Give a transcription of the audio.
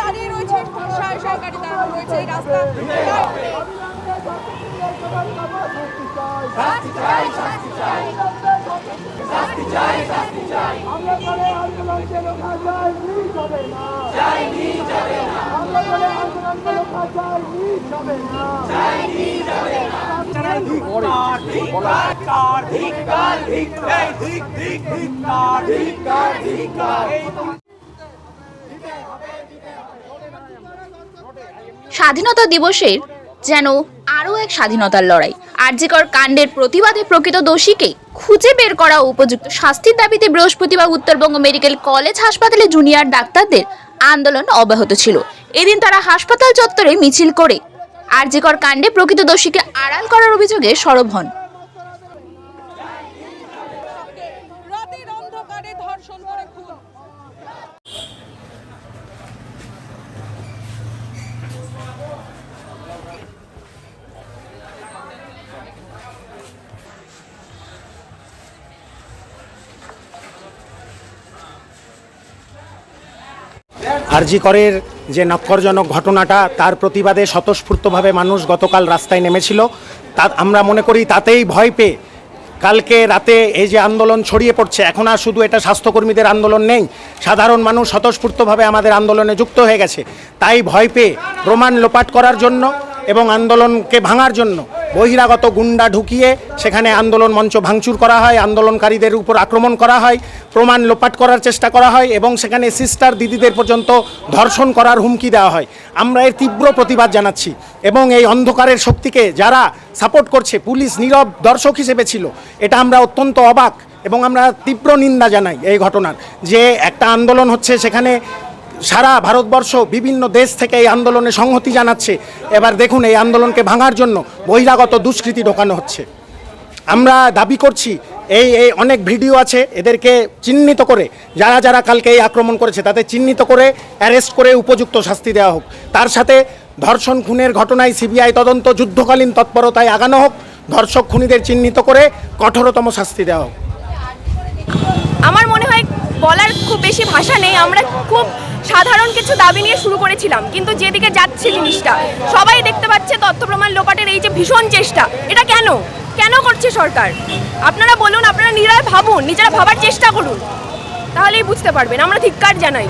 দাঁড়িয়ে রয়েছে সারি সারি গাড়ি দাঁড়ানো রয়েছে এই রাস্তা আমরা করে আন্দোলনকে রোখা যায় নি যাবে না যায় নি যাবে না আমরা করে আন্দোলনকে রোখা যায় নি যাবে না যায় নি যাবে না স্বাধীনতা দিবসের যেন আরও এক স্বাধীনতার লড়াই। আরজিকর কাণ্ডের প্রতিবাদে প্রকৃত দোষীকে খুঁজে বের করা উপযুক্ত শাস্তির দাবিতে বৃহস্পতিবার উত্তরবঙ্গ মেডিকেল কলেজ হাসপাতালে জুনিয়র ডাক্তারদের আন্দোলন অব্যাহত ছিল। এদিন তারা হাসপাতাল চত্বরে মিছিল করে আরজিকর কাণ্ডে প্রকৃত দোষীকে আড়াল করার অভিযোগে সরব হন রাতের অন্ধকারে ধর্ষণ করে খুন আরজি করের যে নক্ষরজনক ঘটনাটা, তার প্রতিবাদে স্বতঃস্ফূর্তভাবে মানুষ গতকাল রাস্তায় নেমেছিল। তা আমরা মনে করি তাতেই ভয় পেয়ে কালকে রাতে এই যে আন্দোলন ছড়িয়ে পড়ছে, এখন আর শুধু এটা স্বাস্থ্যকর্মীদের আন্দোলন নেই, সাধারণ মানুষ স্বতঃস্ফূর্তভাবে আমাদের আন্দোলনে যুক্ত হয়ে গেছে। তাই ভয় পেয়ে প্রমাণ লোপাট করার জন্য এবং আন্দোলনকে ভাঙার জন্য বহিরাগত গুন্ডা ঢুকিয়ে সেখানে আন্দোলন মঞ্চ ভাঙচুর করা হয়, আন্দোলনকারীদের উপর আক্রমণ করা হয়, প্রমাণ লোপাট করার চেষ্টা করা হয় এবং সেখানে সিস্টার দিদিদের পর্যন্ত ধর্ষণ করার হুমকি দেওয়া হয়। আমরা এর তীব্র প্রতিবাদ জানাচ্ছি এবং এই অন্ধকারের শক্তিকে যারা সাপোর্ট করছে, পুলিশ নীরব দর্শক হিসেবে ছিল, এটা আমরা অত্যন্ত অবাক এবং আমরা তীব্র নিন্দা জানাই এই ঘটনার। যে একটা আন্দোলন হচ্ছে সেখানে সারা ভারতবর্ষ বিভিন্ন দেশ থেকে এই আন্দোলনে সংহতি জানাচ্ছে। এবার দেখুন এই আন্দোলনকে ভাঙার জন্য বহিরাগত দুষ্কৃতি ঢোকানো হচ্ছে। আমরা দাবি করছি, এই এই অনেক ভিডিও আছে, এদেরকে চিহ্নিত করে, যারা যারা কালকে এই আক্রমণ করেছে, তাদের চিহ্নিত করে অ্যারেস্ট করে উপযুক্ত শাস্তি দেওয়া হোক। তার সাথে ধর্ষণ খুনের ঘটনায় সিবিআই তদন্ত যুদ্ধকালীন তৎপরতায় আগানো হোক, ধর্ষক খুনিদের চিহ্নিত করে কঠোরতম শাস্তি দেওয়া হোক। আমার মনে হয় বলার খুব বেশি ভাষা নেই। আমরা খুব সাধারণ কিছু দাবি নিয়ে শুরু করেছিলাম, কিন্তু যেদিকে যাচ্ছে জিনিসটা, সবাই দেখতে পাচ্ছে তথ্য প্রমাণ লোপাটের এই যে ভীষণ চেষ্টা। এটা কেন? কেন করছে সরকার? আপনারা বলুন, আপনারা নিজেরা ভাবুন, নিজেরা ভাবার চেষ্টা করুন। তাহলেই বুঝতে পারবেন, আমরা ধিক্কার জানাই।